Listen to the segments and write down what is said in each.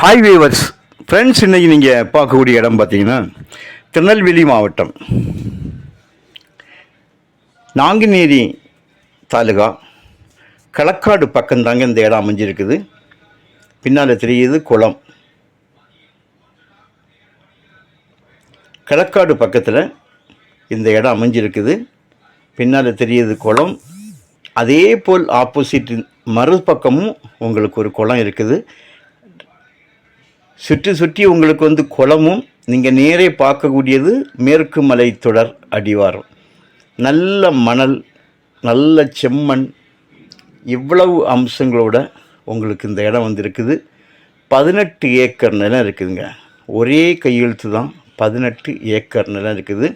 Hi viewers friends இன்றைக்கி நீங்கள் பார்க்கக்கூடிய இடம் பார்த்தீங்கன்னா திருநெல்வேலி மாவட்டம். நாங்குநேரி தாலுகா களக்காடு பக்கம்தாங்க இந்த இடம் அமைஞ்சிருக்குது. பின்னால் தெரியுது குளம். களக்காடு பக்கத்தில் இந்த இடம் அமைஞ்சிருக்குது. பின்னால் தெரியுது குளம். அதே போல் ஆப்போசிட் மறுபக்கமும் உங்களுக்கு ஒரு குளம் இருக்குது. சுற்றி சுற்றி உங்களுக்கு வந்து குளமும் நீங்கள் நேரே பார்க்கக்கூடியது மேற்கு மலை தொடர் அடிவாரம். நல்ல மணல் நல்ல செம்மண் இவ்வளவு அம்சங்களோட உங்களுக்கு இந்த இடம் வந்திருக்குது. பதினெட்டு ஏக்கர் நிலம் இருக்குதுங்க. ஒரே கையெழுத்து தான் பதினெட்டு ஏக்கர் நிலம் இருக்குது.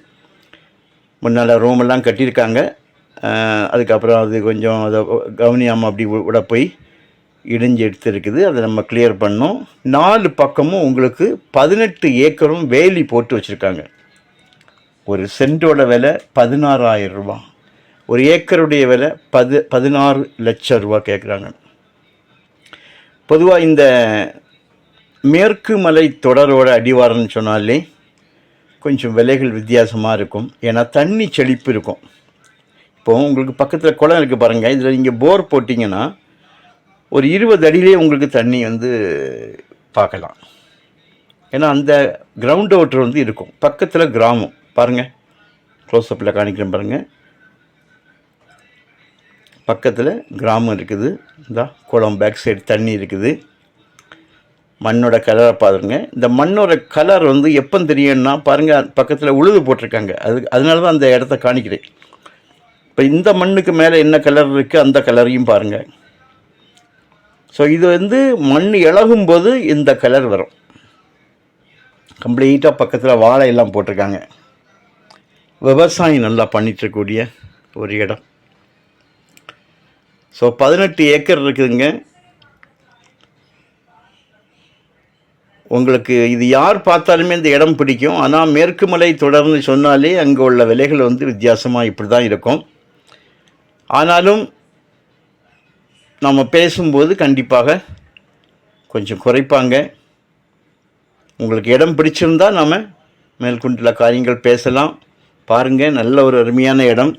முன்னால் ரூமெல்லாம் கட்டியிருக்காங்க. அதுக்கப்புறம் அது கொஞ்சம் அதை கவனியாமல் அப்படி விட போய் இடிஞ்சு எடுத்துருக்குது. அதை நம்ம கிளியர் பண்ணோம். நாலு பக்கமும் உங்களுக்கு பதினெட்டு ஏக்கரும் வேலி போட்டு வச்சுருக்காங்க. ஒரு சென்ட்டோட விலை பதினாறாயிரம் ரூபா. ஒரு ஏக்கருடைய விலை பது பதினாறு லட்சம் ரூபா கேட்குறாங்க பொதுவாக இந்த மேற்கு மலை தொடரோட அடிவாரம்னு சொன்னாலே கொஞ்சம் விலைகள் வித்தியாசமாக இருக்கும். ஏன்னா தண்ணி செழிப்பு இருக்கும். இப்போது உங்களுக்கு பக்கத்தில் குளம் இருக்குது பாருங்கள் இதில் நீங்கள் போர் போட்டிங்கன்னா ஒரு இருபது அடியிலே உங்களுக்கு தண்ணி வந்து பார்க்கலாம். ஏன்னா அந்த கிரவுண்ட் வாட்டர் வந்து இருக்கும். பக்கத்தில் கிராமம். பாருங்கள் க்ளோஸ்அப்பில் காணிக்கிறேன் பாருங்கள் பக்கத்தில் கிராமம் இருக்குது. இந்த குளம் பேக் சைடு தண்ணி இருக்குது. மண்ணோட கலரை பாருங்க. இந்த மண்ணோட கலர் வந்து எப்போ தெரியும்னா பாருங்கள் பக்கத்தில் உழுது போட்டிருக்காங்க. அது அதனால தான் அந்த இடத்த காணிக்கிறேன். இப்போ இந்த மண்ணுக்கு மேலே என்ன கலர் இருக்குது அந்த கலரையும் பாருங்கள் ஸோ இது வந்து மண் இழகும்போது இந்த கலர் வரும். கம்ப்ளீட்டாக பக்கத்தில் வாழை எல்லாம் போட்டிருக்காங்க. விவசாயம் நல்லா பண்ணிட்டு இருக்கக்கூடிய ஒரு இடம். ஸோ பதினெட்டு ஏக்கர் இருக்குதுங்க. உங்களுக்கு இது யார் பார்த்தாலுமே இந்த இடம் பிடிக்கும். ஆனால் மேற்கு மலை தொடர்ந்து சொன்னாலே அங்கே உள்ள விலைகள் வந்து வித்தியாசமாக இப்படி தான் இருக்கும். ஆனாலும் நம்ம பேசும்போது கண்டிப்பாக கொஞ்சம் குறைப்பாங்க. உங்களுக்கு இடம் பிடிச்சிருந்தா நாம் மேற்கொண்டுள்ள காரியங்கள் பேசலாம். பாருங்கள் நல்ல ஒரு அருமையான இடம்.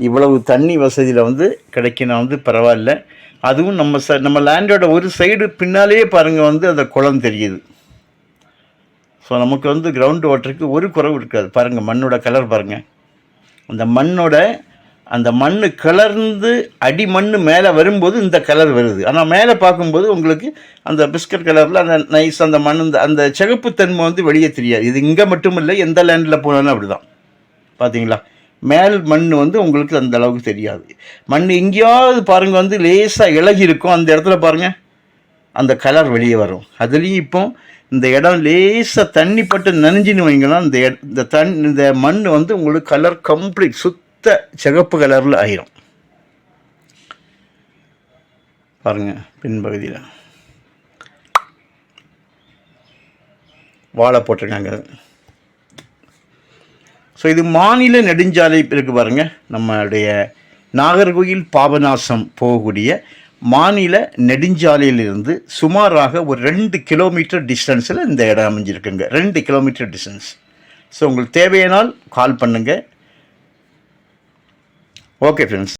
இவ்வளவு தண்ணி வசதியில் வந்து கிடைக்கினா வந்து பரவாயில்ல. அதுவும் நம்ம ச நம்ம லேண்டோட ஒரு சைடு பின்னாலேயே பாருங்கள் வந்து அந்த குளம் தெரியுது. ஸோ நமக்கு வந்து கிரவுண்ட் வாட்டருக்கு ஒரு குறவு இருக்காது. பாருங்கள் மண்ணோட கலர் பாருங்கள் அந்த மண்ணோட அந்த மண் கிளர்ந்து அடி மண் மேலே வரும்போது இந்த கலர் வருது. ஆனால் மேலே பார்க்கும்போது உங்களுக்கு அந்த பிஸ்கட் கலரில் அந்த நைஸ் அந்த மண் இந்த அந்த சிகப்புத்தன்மை வந்து வெளியே தெரியாது. இது இங்கே மட்டும் இல்லை எந்த லேண்டில் போனாலும் அப்படி தான் பார்த்தீங்களா மேல் மண் வந்து உங்களுக்கு அந்த அளவுக்கு தெரியாது. மண் எங்கேயாவது பாருங்கள் வந்து லேசாக இலகி இருக்கும். அந்த இடத்துல பாருங்கள் அந்த கலர் வெளியே வரும். அதுலேயும் இப்போ இந்த இடம் லேசாக தண்ணி பட்டு நனைஞ்சின்னு வைங்கன்னா இந்த இந்த தண் இந்த மண் வந்து உங்களுக்கு கலர் கம்ப்ளீட் சுத்த சிகப்பு கலரில் ஆயிரும். பாருங்க பின்பகுதியில். வாழை போட்டிருக்காங்க. ஸோ இது மாநில நெடுஞ்சாலை இருக்குது பாருங்கள் நம்மளுடைய நாகர்கோயில் பாபநாசம் போகக்கூடிய மாநில நெடுஞ்சாலையிலிருந்து சுமாராக ஒரு ரெண்டு கிலோமீட்டர் டிஸ்டன்ஸில் இந்த இடம் அமைஞ்சிருக்குங்க. ரெண்டு கிலோமீட்டர் டிஸ்டன்ஸ் ஸோ உங்களுக்கு தேவையானால் கால் பண்ணுங்கள் ஓகே ஃப்ரெண்ட்ஸ்